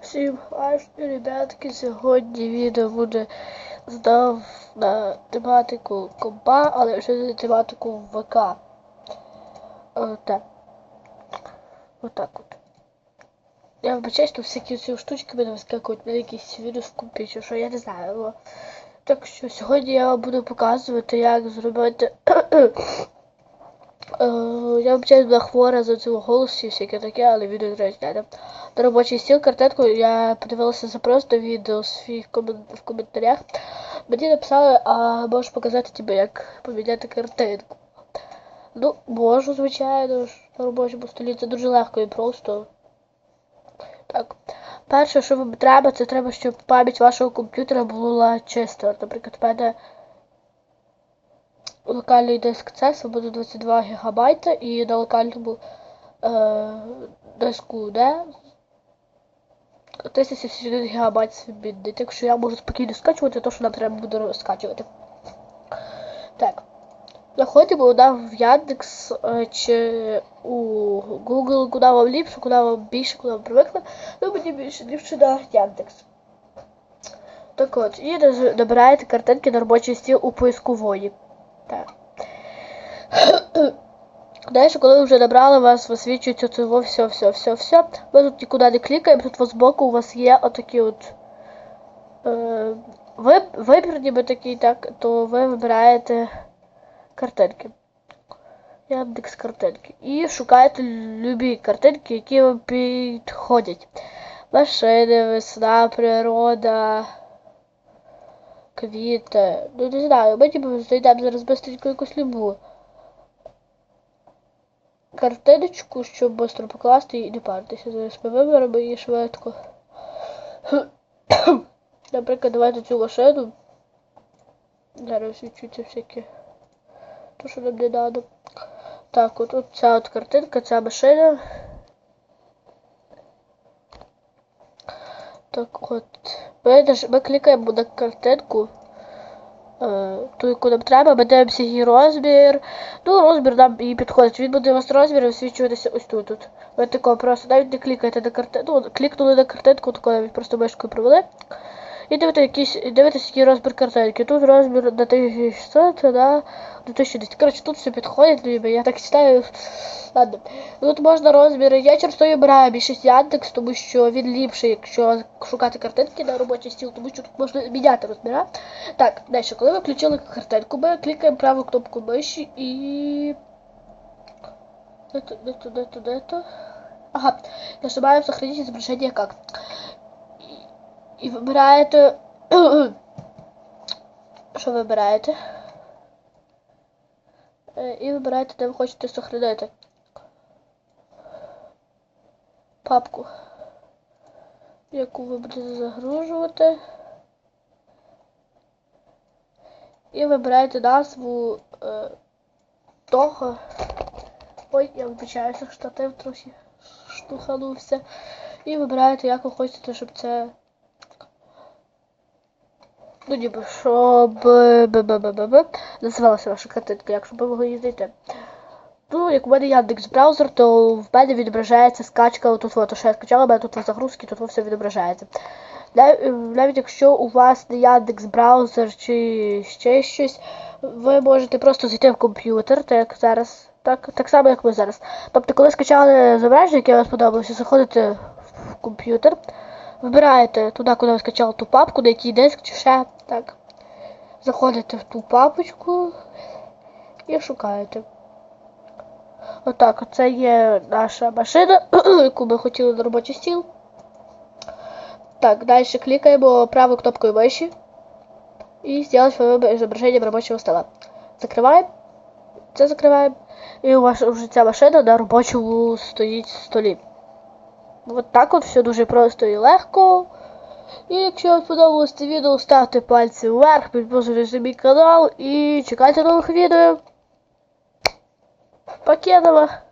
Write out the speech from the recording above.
Всім важно, ребятки, сьогодні відео буде здав на тематику компа, але вже не тематику ВК. Отак. Отак от. Я вибачаюсь, що всякі ці штучки мене вискакують на якийсь вірус в чи що я не знаю. Так що сьогодні я вам буду показувати, як зробити. Е, Я вибачаюсь, була хвора за цього голосу і всяке таке, але відео треба. На робочий стіл картинку я подивилася запрос до відео в коментарях. Мені написали, а можеш показати тебе, як поміняти картинку. Ну, можу, звичайно ж, на робочому столі. Це дуже легко і просто. Так. Перше, що вам треба, це треба, щоб пам'ять вашого комп'ютера була чиста. Наприклад, в мене локальний диск C буде 22 ГБ і на локальному е, диску D 1071 ГБ відбідний. Так що я можу спокійно скачувати те, що нам треба буде розкачувати. Так. Заходимо да, в Яндекс е, чи у Google, куди вам ліпше, куди вам більше, куди вам привикли. Ну, мені більше ліпше на Яндекс. Так от, і набираєте картинки на робочий стіл у поискової. Так. Далі, коли ви вже набрали, вас висвічується цього все, все, все, все. Ми тут нікуди не клікаємо, тут ось збоку у вас є отакі от е, виб, вибір, ніби такий, так, то ви вибираєте картинки. Яндекс картинки. І шукаєте любі картинки, які вам підходять. Машини, весна, природа, квіти. Ну не знаю, ми ніби знайдемо зараз быстренько якусь любу картиночку, щоб швидко покласти і не паритися. Зараз ми виберемо її швидко. Наприклад, давайте цю машину. Зараз відчуться всякі. То, що нам не надо. Так, от, от ця от картинка, ця машина. Так от. Ми, клікаємо на картинку. Е, ту, яку нам треба, ми дивимося її розмір. Ну, розмір нам і підходить. Він буде у вас розмір освічуватися ось тут. тут. Ви такого просто навіть не клікаєте на картинку. Ну, клікнули на картинку, тако навіть просто мишкою провели. І дивитесь, якийсь, і дивитесь, який розмір картинки. Тут розмір на 1600, на 2010. Коротше, тут все підходить, ніби, я так читаю. Ладно. Тут можна розміри. Я через то обираю більшість Яндекс, тому що він ліпший, якщо шукати картинки на робочий стіл, тому що тут можна міняти розміра. Так, далі, коли ви включили картинку, ми клікаємо праву кнопку миші і. Де то, де то, де то, де то? Ага, нажимаємо сохранить изображение как. І, вибираєте. Що вибираєте? Е, І вибираєте, де ви хочете сохранити. Папку, яку ви будете загружувати. І вибираєте назву е, того. Ой, я вибачаюся, штатив трохи штуханувся. І вибираєте, як ви хочете, щоб це. Ну, ніби, щоб називалася ваша картинка, якщо ви могли її знайти. Ну, як у мене Яндекс браузер, то в мене відображається скачка отут фото, що я скачала, в мене тут загрузки, тут все відображається. Нав- Навіть якщо у вас не Яндекс браузер чи ще щось, ви можете просто зайти в комп'ютер, так зараз, так, так само, як ми зараз. Тобто, коли скачали зображення, яке вам сподобалося, заходите в комп'ютер, вибираєте туди, куди ви скачали ту папку, на який диск чи ще так. Заходите в ту папочку і шукаєте. Отак, це є наша машина, яку ми хотіли на робочий стіл. Так, далі клікаємо правою кнопкою миші і сделать своє зображення робочого стола. Закриваємо. Це закриваємо. І у вас вже ця машина на робочому стоїть столі. От так от все дуже просто і легко. І якщо вам сподобалось це відео, ставте пальці вверх, підписуйтесь на мій канал і чекайте нових відео. Покедова!